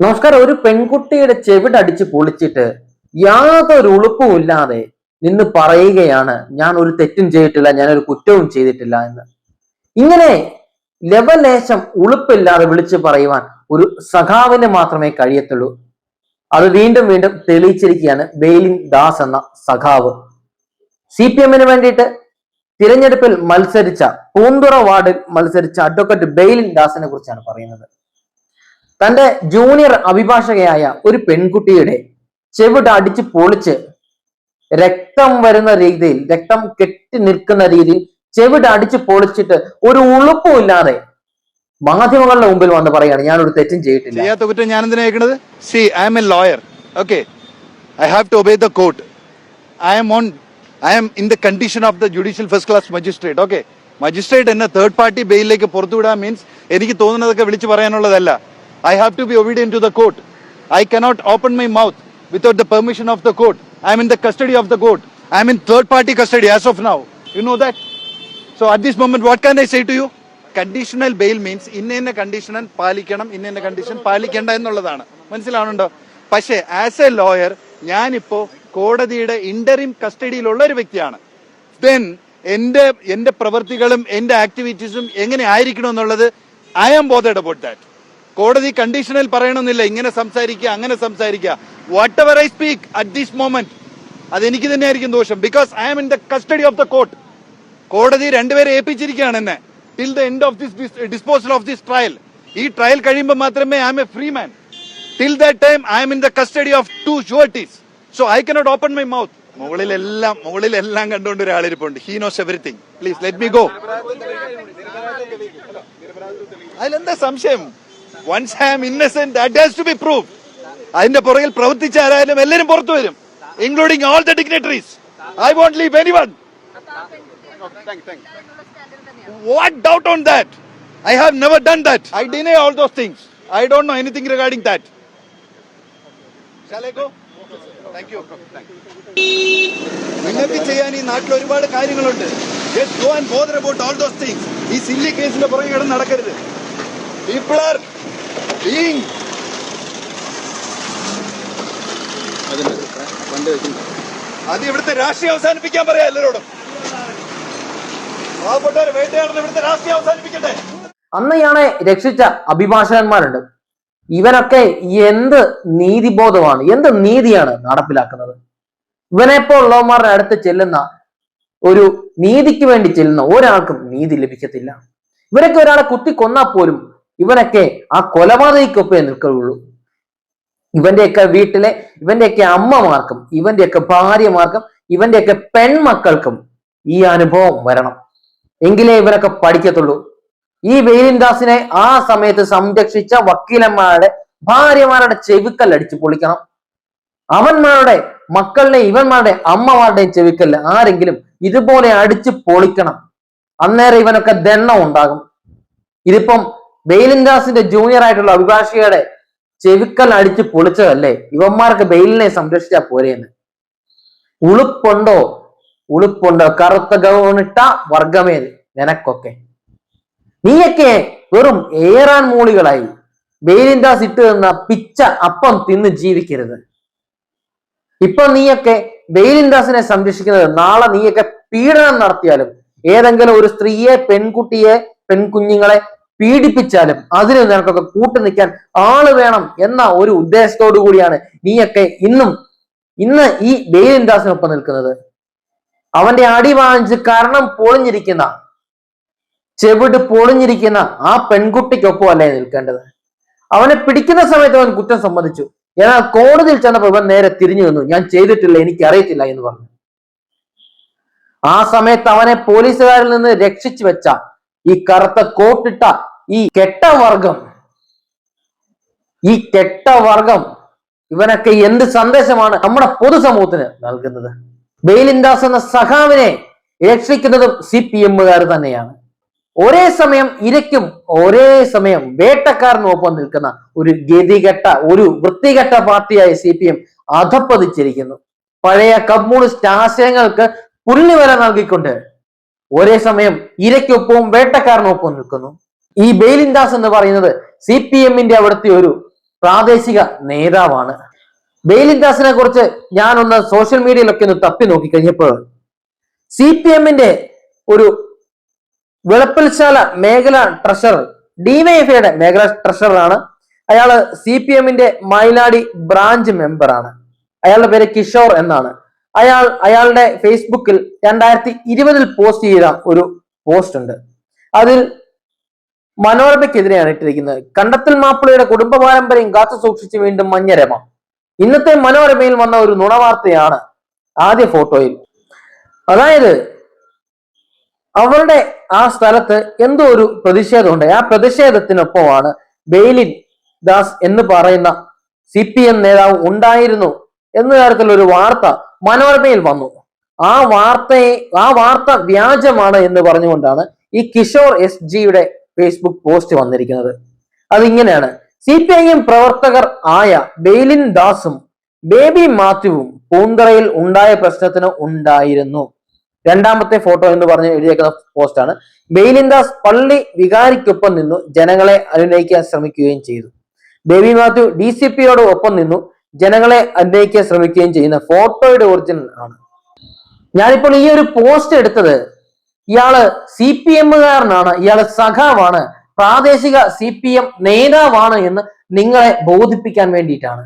നമസ്കാരം. ഒരു പെൺകുട്ടിയുടെ ചെവിടടിച്ച് പൊളിച്ചിട്ട് യാതൊരു ഉളുപ്പും ഇല്ലാതെ നിന്ന് പറയുകയാണ് ഞാൻ ഒരു തെറ്റും ചെയ്തിട്ടില്ല ഞാൻ ഒരു കുറ്റവും ചെയ്തിട്ടില്ല എന്ന്. ഇങ്ങനെ ലവലേശം ഉളുപ്പില്ലാതെ വിളിച്ചു പറയുവാൻ ഒരു സഖാവിന് മാത്രമേ കഴിയത്തുള്ളൂ. അത് വീണ്ടും വീണ്ടും തെളിയിച്ചിരിക്കുകയാണ് ബെയിലിൻ ദാസ് എന്ന സഖാവ്. സി പി എമ്മിന് വേണ്ടിയിട്ട് തിരഞ്ഞെടുപ്പിൽ മത്സരിച്ച പൂന്തുറ വാർഡിൽ മത്സരിച്ച അഡ്വക്കേറ്റ് ബെയിലിൻ ദാസിനെ കുറിച്ചാണ് പറയുന്നത്. തന്റെ ജൂനിയർ അഭിഭാഷകയായ ഒരു പെൺകുട്ടിയുടെ ചെവിട് അടിച്ച് പൊളിച്ച് രക്തം വരുന്ന രീതിയിൽ രക്തം കെട്ടി നിൽക്കുന്ന രീതിയിൽ ചെവിട് അടിച്ച് പൊളിച്ചിട്ട് ഒരു ഉളുപ്പും ഇല്ലാതെ മാധ്യമങ്ങളുടെ മുമ്പിൽ വന്ന് പറയാണ് ഞാൻ ഒരു തെറ്റും ചെയ്തിട്ടില്ല. ഞാൻ I am lawyer I have to court I on I in condition of judicial first class magistrate okay magistrate എന്നെ തേർഡ് പാർട്ടി ബെയിലിലേക്ക് പുറത്തുവിടാൻ മീൻസ് എനിക്ക് തോന്നുന്നതൊക്കെ വിളിച്ചു പറയാനുള്ളതല്ല. I have to be obedient to the court I cannot open my mouth without the permission of the court I am in the custody of the court I am in third party custody as of now you no that so at this moment what can I say to you conditional bail means ഇന്ന ഇന്ന condition പാലിക്കണം ഇന്ന ഇന്ന condition പാലിക്കേണ്ട എന്നുള്ളതാണ്. മനസ്സിലാവുന്നുണ്ടോ? പക്ഷേ as A lawyer ഞാനിപ്പോ കോടതിയുടെ ഇന്ററിം കസ്റ്റഡിയിലുള്ള ഒരു വ്യക്തിയാണ്. ദെൻ എന്റെ എന്റെ പ്രവൃത്തികളും എന്റെ ആക്ടിവിറ്റീസും എങ്ങനെ ആയിരിക്കണം എന്നുള്ളത് I am bothered about that കോടതി കണ്ടീഷണൽ പറയണമെന്നില്ല. ഇങ്ങനെ സംസാരിക്കുക അങ്ങനെ സംസാരിക്കുക. Whatever I speak at this moment അതെനിക്ക് തന്നെയായിരിക്കും ദോഷം. Because I am in the custody of the court കോടതി രണ്ടുപേരെ ഏൽപ്പിച്ചിരിക്കുകയാണ് എന്നെ. Till the end of this disposal of this trial ഈ ട്രയൽ കഴിയുമ്പോൾ മാത്രമേ I am a free man till that time I am in the custody of two sureties so I cannot open my mouth മുകളിലെല്ലാം മുകളിലെല്ലാം കണ്ടുകൊണ്ട് ഒരാളിരിപ്പുണ്ട് he knows everything please let me go അതിലെന്താ സംശയം? Once I am innocent that has to be prove അതിന്റെ പുറകിൽ പ്രവർത്തിച്ച ആരായാലും എല്ലാവരും പുറത്തു വരും including all the dignitaries I won't leave any one what doubt on that I have never done that I deny all those things I don't know anything regarding that you. നിങ്ങൾക്ക് ചെയ്യാൻ ഈ നാട്ടിൽ ഒരുപാട് കാര്യങ്ങളുണ്ട്. Go and bother about all those things ഈ silly കേസിന്റെ പുറകെ കിടന്ന് നടക്കരുത്. People are being. അത് ഇവിടുത്തെ രാഷ്ട്രീയം അവസാനിപ്പിക്കാൻ പറയാ എല്ലാരോടും. പാവപ്പെട്ടവരെ വേട്ടയാടുന്ന ഇവിടുത്തെ രാഷ്ട്രീയം അവസാനിപ്പിക്കട്ടെ. അന്ന് രക്ഷിച്ച അഭിഭാഷകന്മാരുണ്ട്. ഇവനൊക്കെ എന്ത് നീതിബോധമാണ് എന്ത് നീതിയാണ് നടപ്പിലാക്കുന്നത്? ഇവനെപ്പോലുള്ളവന്മാരുടെ അടുത്ത് ചെല്ലുന്ന ഒരു നീതിക്ക് വേണ്ടി ചെല്ലുന്ന ഒരാൾക്കും നീതി ലഭിക്കത്തില്ല. ഇവരൊക്കെ ഒരാളെ കുത്തി കൊന്നാൽ പോലും ഇവനൊക്കെ ആ കൊലപാതകയ്ക്കൊപ്പേ നിൽക്കുകയുള്ളൂ. ഇവന്റെയൊക്കെ വീട്ടിലെ ഇവന്റെയൊക്കെ അമ്മമാർക്കും ഇവന്റെയൊക്കെ ഭാര്യമാർക്കും ഇവന്റെയൊക്കെ പെൺമക്കൾക്കും ഈ അനുഭവം വരണം. എങ്കിലേ ഇവരൊക്കെ പഠിക്കത്തുള്ളൂ. ഈ വെയിലിൻദാസിനെ ആ സമയത്ത് സംരക്ഷിച്ച വക്കീലന്മാരുടെ ഭാര്യമാരുടെ ചെവിക്കൽ അടിച്ചു പൊളിക്കണം. അവന്മാരുടെ മക്കളുടെ ഇവന്മാരുടെ അമ്മമാരുടെയും ചെവിക്കല്ല് ആരെങ്കിലും ഇതുപോലെ അടിച്ചു പൊളിക്കണം. അന്നേരം ഇവനൊക്കെ ദണ്ണം ഉണ്ടാകും. ഇതിപ്പം ബെയിലിൻദാസിന്റെ ജൂനിയർ ആയിട്ടുള്ള അഭിഭാഷകയുടെ ചെവിക്കൽ അടിച്ച് പൊളിച്ചതല്ലേ? ഇവന്മാർക്ക് ബെയിലിനെ സംരക്ഷിച്ചാ പോരെയെന്ന് ഉളുപ്പുണ്ടോ? ഉളുപ്പുണ്ടോ? കറുത്ത ഗൗണിട്ട വർഗമേൽ നിനക്കൊക്കെ. നീയൊക്കെ വെറും ഏറാൻ മൂളികളായി. ബെയിലിൻദാസ് ഇട്ട് തന്ന പിച്ച അപ്പം തിന്ന് ജീവിക്കരുത്. ഇപ്പൊ നീയൊക്കെ ബെയിലിൻദാസിനെ സംരക്ഷിക്കുന്നത് നാളെ നീയൊക്കെ പീഡനം നടത്തിയാലും ഏതെങ്കിലും ഒരു സ്ത്രീയെ പെൺകുട്ടിയെ പെൺകുഞ്ഞുങ്ങളെ പീഡിപ്പിച്ചാലും അതിന് നിനക്കൊക്കെ കൂട്ടു നിൽക്കാൻ ആൾ വേണം എന്ന ഒരു ഉദ്ദേശത്തോടു കൂടിയാണ് നീയൊക്കെ ഇന്നും ഇന്ന് ഈ ബെയിലിൻദാസിനൊപ്പം നിൽക്കുന്നത്. അവന്റെ അടി വാങ്ങിച്ച് കാരണം പൊളിഞ്ഞിരിക്കുന്ന ചെവിട് പൊളിഞ്ഞിരിക്കുന്ന ആ പെൺകുട്ടിക്കൊപ്പം അല്ലേ നിൽക്കേണ്ടത്? അവനെ പിടിക്കുന്ന സമയത്ത് അവൻ കുറ്റം സമ്മതിച്ചു. എന്നാൽ കോടതിയിൽ ചെന്നപ്പോൾ ഇവൻ നേരെ തിരിഞ്ഞു വന്നു ഞാൻ ചെയ്തിട്ടില്ല എനിക്ക് അറിയത്തില്ല എന്ന് പറഞ്ഞു. ആ സമയത്ത് അവനെ പോലീസുകാരിൽ നിന്ന് രക്ഷിച്ചു വെച്ച ഈ കറുത്ത കോട്ടിട്ട ഈ കെട്ടവർഗം ഈ കെട്ടവർഗം ഇവനൊക്കെ എന്ത് സന്ദേശമാണ് നമ്മുടെ പൊതുസമൂഹത്തിന് നൽകുന്നത്? ബെയിലിൻദാസ് എന്ന സഖാവിനെ രക്ഷിക്കുന്നതും സി പി എമ്മുകാർ തന്നെയാണ്. ഒരേ സമയം ഇരയ്ക്കും ഒരേ സമയം വേട്ടക്കാരനൊപ്പം നിൽക്കുന്ന ഒരു ഗതികെട്ട ഒരു വൃത്തികെട്ട പാർട്ടിയായി സി പി എം അധപ്പതിച്ചിരിക്കുന്നു. പഴയ കമ്മ്യൂണിസ്റ്റ് ആശയങ്ങൾക്ക് പുല്ലുവില നൽകിക്കൊണ്ട് ഒരേ സമയം ഇരയ്ക്കൊപ്പവും വേട്ടക്കാരനൊപ്പം നിൽക്കുന്നു. ഈ ബേലിൻദാസ് എന്ന് പറയുന്നത് സി പി എമ്മിന്റെ അവിടുത്തെ ഒരു പ്രാദേശിക നേതാവാണ്. ബേലിൻദാസിനെ കുറിച്ച് ഞാനൊന്ന് സോഷ്യൽ മീഡിയയിലൊക്കെ ഒന്ന് തപ്പി നോക്കി കഴിഞ്ഞപ്പോൾ സി പി എമ്മിന്റെ ഒരു വെളുപ്പൽശാല മേഖല ട്രഷറർ ഡിവൈഎഫ്ഐയുടെ മേഖല ട്രഷററാണ്. അയാൾ സി പി എമ്മിന്റെ മൈലാടി ബ്രാഞ്ച് മെമ്പറാണ്. അയാളുടെ പേര് കിഷോർ എന്നാണ്. അയാൾ അയാളുടെ ഫേസ്ബുക്കിൽ രണ്ടായിരത്തി ഇരുപതിൽ പോസ്റ്റ് ചെയ്ത ഒരു പോസ്റ്റ് ഉണ്ട് അതിൽ മനോരമയ്ക്കെതിരെയാണ് ഇട്ടിരിക്കുന്നത് കണ്ടത്തിൽ മാപ്പിളയുടെ കുടുംബ പാരമ്പര്യം കാത്തു സൂക്ഷിച്ച് വീണ്ടും മഞ്ഞരമ. ഇന്നത്തെ മനോരമയിൽ വന്ന ഒരു നുണവാർത്തയാണ് ആദ്യ ഫോട്ടോയിൽ. അതായത് അവരുടെ ആ സ്ഥലത്ത് എന്തോ ഒരു പ്രതിഷേധമുണ്ട്. ആ പ്രതിഷേധത്തിനൊപ്പമാണ് ബെയിലിൻ ദാസ് എന്ന് പറയുന്ന സി പി എം നേതാവ് ഉണ്ടായിരുന്നു എന്ന തരത്തിലൊരു വാർത്ത മനോരമയിൽ വന്നു. ആ വാർത്തയെ ആ വാർത്ത വ്യാജമാണ് എന്ന് പറഞ്ഞുകൊണ്ടാണ് ഈ കിഷോർ എസ് ജിയുടെ ഫേസ്ബുക്ക് പോസ്റ്റ് വന്നിരിക്കുന്നത്. അതിങ്ങനെയാണ്. സി പി ഐ എം പ്രവർത്തകർ ആയ ബെയിലിൻ ദാസും ബേബി മാത്യുവും പൂന്തറയിൽ ഉണ്ടായ പ്രശ്നത്തിന് ഉണ്ടായിരുന്നു. രണ്ടാമത്തെ ഫോട്ടോ എന്ന് പറഞ്ഞ് എഴുതിയേക്കുന്ന പോസ്റ്റാണ് ബെയിലിൻ ദാസ് പള്ളി വികാരിക്കൊപ്പം നിന്നു ജനങ്ങളെ അനുനയിക്കാൻ ശ്രമിക്കുകയും ചെയ്തു. ബേബി മാത്യു ഡി സി പിയോട് ഒപ്പം നിന്നു ജനങ്ങളെ അനുനയിക്കാൻ ശ്രമിക്കുകയും ചെയ്യുന്ന ഫോട്ടോയുടെ ഒറിജിനൽ ആണ്. ഞാനിപ്പോൾ ഈ ഒരു പോസ്റ്റ് എടുത്തത് ഇയാൾ സി പി എമ്മുകാരനാണ് ഇയാൾ സഖാവാണ് പ്രാദേശിക സി പി എം നേതാവാണ് എന്ന് നിങ്ങളെ ബോധിപ്പിക്കാൻ വേണ്ടിയിട്ടാണ്.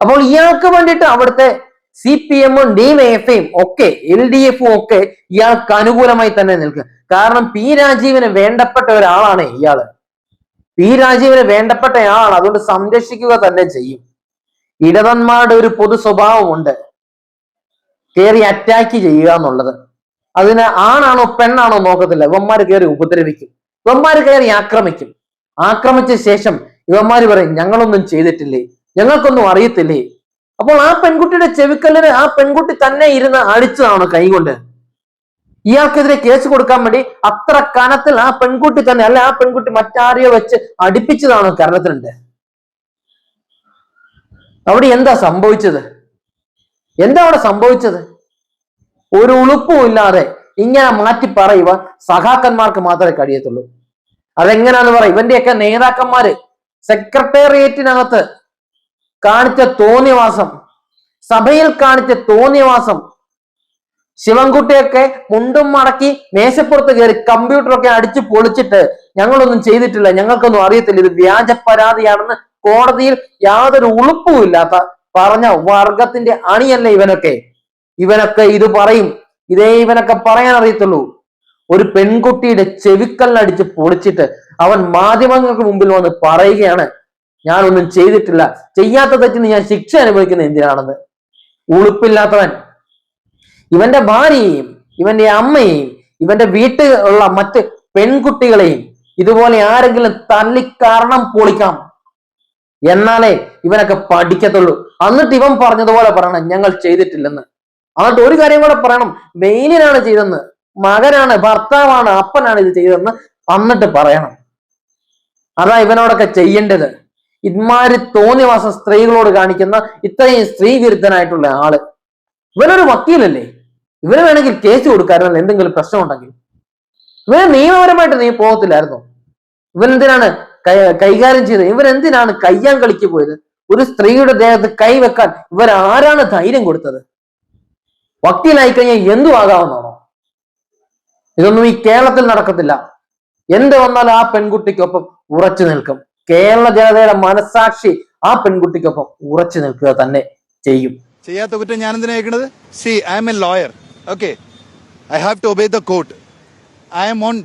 അപ്പോൾ ഇയാൾക്ക് വേണ്ടിയിട്ട് അവിടുത്തെ സി പി എമ്മും ഡിവൈഎഫ്ഐയും ഒക്കെ എൽ ഡി എഫും ഒക്കെ ഇയാൾക്ക് അനുകൂലമായി തന്നെ നിൽക്കും. കാരണം പി രാജീവിന് വേണ്ടപ്പെട്ട ഒരാളാണ് ഇയാൾ. പി രാജീവിന് വേണ്ടപ്പെട്ട ആളാണ് അതുകൊണ്ട് സംരക്ഷിക്കുക തന്നെ ചെയ്യും. ഇടതന്മാരുടെ ഒരു പൊതു സ്വഭാവമുണ്ട്. കയറി അറ്റാക്ക് ചെയ്യുക എന്നുള്ളത്. അതിന് ആണാണോ പെണ്ണാണോ നോക്കത്തില്ല. ഇവന്മാര് കയറി ഉപദ്രവിക്കും. ഇവന്മാര് കയറി ആക്രമിക്കും. ആക്രമിച്ച ശേഷം ഇവന്മാര് പറയും ഞങ്ങളൊന്നും ചെയ്തിട്ടില്ലേ? ഞങ്ങൾക്കൊന്നും അറിയത്തില്ലേ? അപ്പോൾ ആ പെൺകുട്ടിയുടെ ചെവിക്കല്ലിന് ആ പെൺകുട്ടി തന്നെ ഇരുന്ന് അടിച്ചതാണോ കൈകൊണ്ട്. ഇയാൾക്കെതിരെ കേസ് കൊടുക്കാൻ വേണ്ടി അത്ര കനത്തിൽ ആ പെൺകുട്ടി തന്നെ അല്ലെ ആ പെൺകുട്ടി മറ്റാരെയോ വെച്ച് അടിപ്പിച്ചതാണ് കേരളത്തിലുണ്ട്. അവിടെ എന്താ സംഭവിച്ചത്? എന്താ അവിടെ സംഭവിച്ചത്? ഒരു ഉളുപ്പും ഇല്ലാതെ ഇങ്ങനെ മാറ്റി പറയുവാൻ സഖാക്കന്മാർക്ക് മാത്രമേ കഴിയത്തുള്ളൂ. അതെങ്ങനെയാന്ന് പറ ഇവന്റെയൊക്കെ നേതാക്കന്മാര് സെക്രട്ടേറിയറ്റിനകത്ത് കാണിച്ച തോന്നിയവാസം സഭയിൽ കാണിച്ച തോന്നിയവാസം ശിവൻകുട്ടിയൊക്കെ മുണ്ടും മടക്കി മേശപ്പുറത്ത് കയറി കമ്പ്യൂട്ടറൊക്കെ അടിച്ചു പൊളിച്ചിട്ട് ഞങ്ങളൊന്നും ചെയ്തിട്ടില്ല ഞങ്ങൾക്കൊന്നും അറിയത്തില്ല ഇത് വ്യാജ പരാതിയാണെന്ന് കോടതിയിൽ യാതൊരു ഉളുപ്പും ഇല്ലാത്ത പറഞ്ഞ വർഗത്തിന്റെ അണിയല്ലേ ഇവനൊക്കെ. ഇവനൊക്കെ ഇത് പറയും. ഇതേ ഇവനൊക്കെ പറയാൻ അറിയത്തുള്ളൂ. ഒരു പെൺകുട്ടിയുടെ ചെവിക്കല്ലടിച്ച് പൊളിച്ചിട്ട് അവൻ മാധ്യമങ്ങൾക്ക് മുമ്പിൽ വന്ന് പറയുകയാണ് ഞാനൊന്നും ചെയ്തിട്ടില്ല. ചെയ്യാത്ത തെറ്റിന് ഞാൻ ശിക്ഷ അനുഭവിക്കുന്നത് എന്തിനാണെന്ന്? ഉളുപ്പില്ലാത്തവൻ. ഇവന്റെ ഭാര്യയെയും ഇവന്റെ അമ്മയെയും ഇവന്റെ വീട്ടിൽ ഉള്ള മറ്റ് പെൺകുട്ടികളെയും ഇതുപോലെ ആരെങ്കിലും തല്ലിക്കാരണം പൊളിക്കാം. എന്നാലേ ഇവനൊക്കെ പഠിക്കത്തുള്ളൂ. എന്നിട്ട് ഇവൻ പറഞ്ഞതുപോലെ പറയണം ഞങ്ങൾ ചെയ്തിട്ടില്ലെന്ന്. എന്നിട്ട് ഒരു കാര്യം കൂടെ പറയണം. വെയിലിനാണ് ചെയ്തെന്ന് മകനാണ് ഭർത്താവാണ് അപ്പനാണ് ഇത് ചെയ്തതെന്ന് വന്നിട്ട് പറയണം. അതാ ഇവനോടൊക്കെ ചെയ്യേണ്ടത്. ഇമാര് തോന്നിവാസം സ്ത്രീകളോട് കാണിക്കുന്ന ഇത്രയും സ്ത്രീ വിരുദ്ധനായിട്ടുള്ള ആൾ. ഇവനൊരു വക്കീലല്ലേ? ഇവന് വേണമെങ്കിൽ കേസ് കൊടുക്കാറില്ല എന്തെങ്കിലും പ്രശ്നം ഉണ്ടെങ്കിൽ ഇവന് നിയമപരമായിട്ട് നീ പോകത്തില്ലായിരുന്നു? ഇവനെന്തിനാണ് കൈകാര്യം ചെയ്തത്? ഇവരെന്തിനാണ് കയ്യാൻ കളിക്ക് പോയത്? ഒരു സ്ത്രീയുടെ ദേഹത്ത് കൈവെക്കാൻ ഇവരാരാണ് ധൈര്യം കൊടുത്തത്? വക്കീലായി കഴിഞ്ഞാൽ എന്തു ആകാവുന്നതാണോ ഇതൊന്നും ഈ കേരളത്തിൽ നടക്കത്തില്ല. എന്ത് വന്നാൽ ആ പെൺകുട്ടിക്കൊപ്പം ഉറച്ചു നിൽക്കും. കേരള ജനതയുടെ മനസാക്ഷി ആ പെൺകുട്ടിക്കൊപ്പം ഉറച്ചു നിൽക്കുക തന്നെ ചെയ്യും. ചെയ്യാത്ത കുറ്റം ഞാൻ എന്തിനാ കേൾക്കുന്നത് C I am a lawyer okay I have to obey the court I am on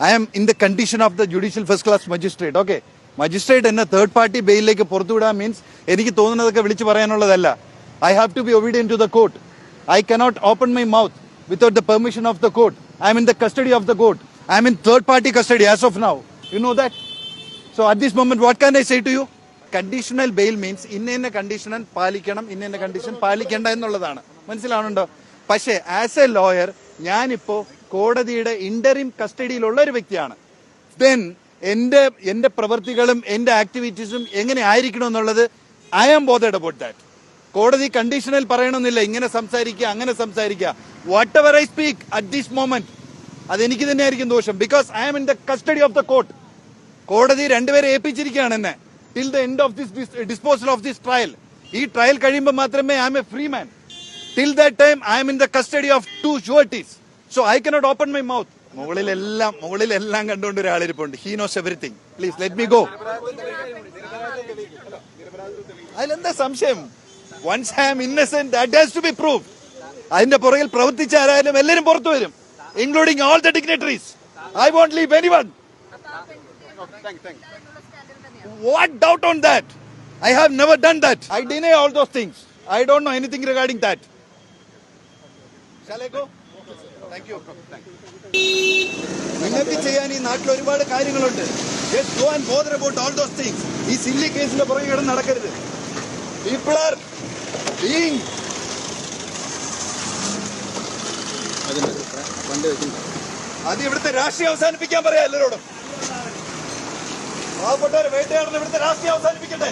I am in the condition of the judicial first class magistrate okay magistrate എന്നെ തേർഡ് പാർട്ടി ബെയിലിലേക്ക് പുറത്തുവിടാൻ മീൻസ് എനിക്ക് തോന്നുന്നതൊക്കെ വിളിച്ചു പറയാനുള്ളതല്ല. I have to be obedient to the court I cannot open my mouth without the permission of the court. I am in the custody of the court. I am in third party custody as of now. You know that? So at this moment, what can I say to you? Conditional bail means ഇന്ന ഇന്ന condition പാലിക്കണം ഇന്ന ഇന്ന condition പാലിക്കേണ്ട എന്നുള്ളതാണ് മനസ്സിലാവുന്നുണ്ടോ പക്ഷേ as A lawyer ഞാനിപ്പോ കോടതിയുടെ ഇന്ററിം കസ്റ്റഡിയിലുള്ള ഒരു വ്യക്തിയാണ് ദെൻ എന്റെ എന്റെ പ്രവൃത്തികളും എന്റെ ആക്ടിവിറ്റീസും എങ്ങനെ ആയിരിക്കണം എന്നുള്ളത് I am bothered about that കോടതി കണ്ടീഷണൽ പറയണമെന്നില്ല. ഇങ്ങനെ സംസാരിക്കുക അങ്ങനെ സംസാരിക്കുക. Whatever I speak at this moment അതെനിക്ക് തന്നെയായിരിക്കും ദോഷം. Because I am in the custody of the court കോടതി രണ്ടുപേരെ ഏൽപ്പിച്ചിരിക്കുകയാണ് എന്നെ. Till the end of this disposal of this trial ഈ ട്രയൽ കഴിയുമ്പോൾ മാത്രമേ I am a free man till that time I am in the custody of two sureties so I cannot open my mouth മുകളിലെല്ലാം മുകളിലെല്ലാം കണ്ടുകൊണ്ട് ഒരാളിരിപ്പുണ്ട് he knows everything please let me go അതിലെന്താ സംശയം? Once I am innocent that has to be prove അതിന്റെ പുറകിൽ പ്രവർത്തിച്ച ആരായാലും എല്ലാവരും പുറത്തു വരും including all the dignitaries I won't leave any one what doubt on that I have never done that I deny all those things I don't know anything regarding that നിങ്ങൾക്ക് ചെയ്യാൻ ഈ നാട്ടിൽ ഒരുപാട് കാര്യങ്ങളുണ്ട്. All those things. ഈ silly കേസിന്റെ പുറകെ കിടന്ന് നടക്കരുത്. People are being. അത് ഇവിടുത്തെ രാഷ്ട്രീയം അവസാനിപ്പിക്കാൻ പറയാം എല്ലാവരോടും പാവപ്പെട്ടവർ വേട്ടയാടുന്ന ഇവിടുത്തെ രാഷ്ട്രീയം അവസാനിപ്പിക്കട്ടെ